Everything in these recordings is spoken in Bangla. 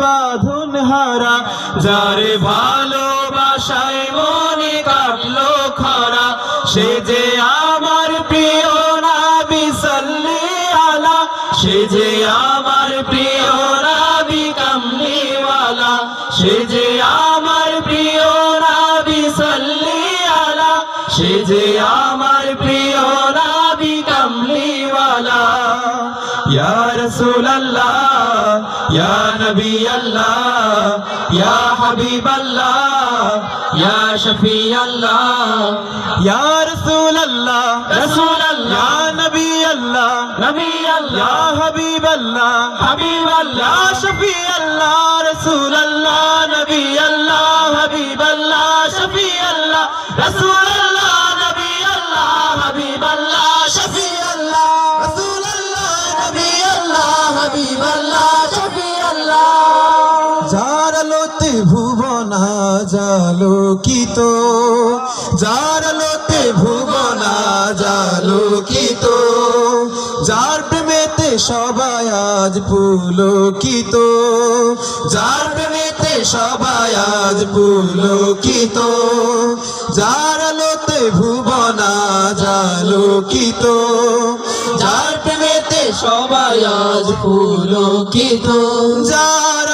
বাঁধন হারা, যারে ভালোবাসায় মনে কাটলো খরা। সে যে আমার প্রিয় নাবি সাল্লি আলা, সে যে আমার প্রিয় নাবি কামলিওয়ালা, সে যে আমার প্রিয় নাবি সাল্লি আলা, সে যে আমার প্রিয় নাবি কামলিওয়ালা। ইয়া রাসূলুল্লাহ ইয়া নবী আল্লাহ ইয়া হাবিবাল্লাহ ইয়া শফি আল্লাহ ইয়া রাসূলুল্লাহ রাসূলুল্লাহ ইয়া নবী আল্লাহ নবী আল্লাহ ইয়া হাবিবাল্লাহ হাবিবাল্লাহ ইয়া শফি আল্লাহ রাসূলুল্লাহ নবী আল্লাহ হাবিবাল্লাহ শফি আল্লাহ রাসূলুল্লাহ নবী যার লোতে ভুবনা জালোকিত, যার লোতে ভুবনা জালোকিত, যার প্রেমেতে সবাই আজ পুলকিত, যার প্রেমেতে সবাই আজ পুলকিত, যার লোতে ভুবনা জালোকিত, যার প্রেমেতে সবাই আজ পুলকিত, যারা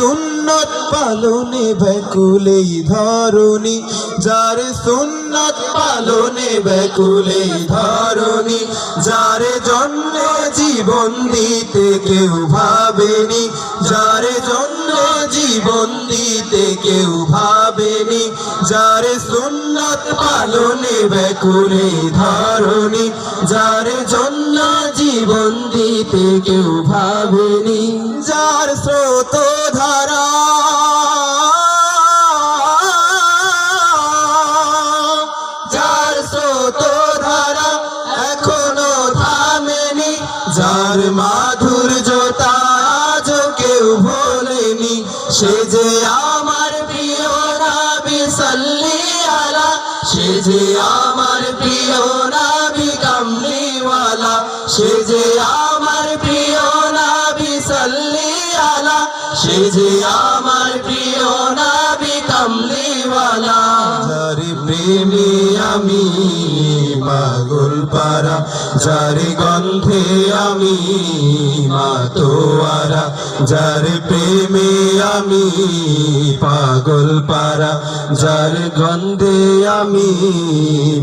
সুন্নত পালনে ব্যাকুলে ধরণী, যার সুন্নত পালনে ব্যাকুলে ধরণী, যার জন্য জীবন দিতে কেউ ভাবেনি, যার জন্য জীবন দিতে কেউ ভাবেনি, যার সুন্নত পালনে ব্যাকুলে ধরণী, যার জন্য জীবন দিতে কেউ ভাবেনি, যার স্রোত সে আমার প্রিয় নাবি সাল্লি আলা সে আমার প্রিয় নাবি কামলিওয়ালা সে যে আমার প্রিয় নাবি সাল্লি আলা সে আমার প্রিয় নাবি কামলিওয়ালা। যার প্রেমে আমি পাগল পারা, যার গন্ধে আমি মাতোয়ারা, যার প্রেমে আমি পাগল পারা, যার গন্ধে আমি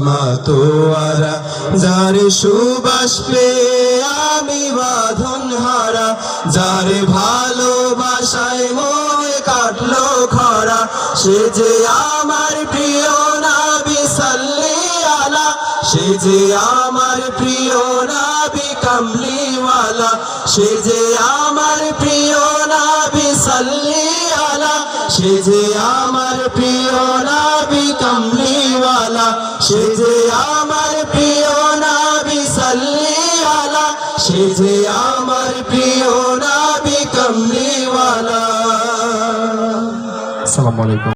মাতোয়ারা, যার সুবাস পেয়ে আমি বাঁধন হারা, যার ভালোবাসায় মনে কাটলো খরা, সে যে আমার প্রিয় সে যে আমার প্রিয় নাবি কামলিওয়ালা, সে যে আমার প্রিয় নাবি সাল্লি আলা সে যে আমার প্রিয় নাবি কামলিওয়ালা, সে যে আমার প্রিয় নাবি সাল্লি আলা সে যে আমার প্রিয় নাবি কামলিওয়ালা। আসসালামু আলাইকুম।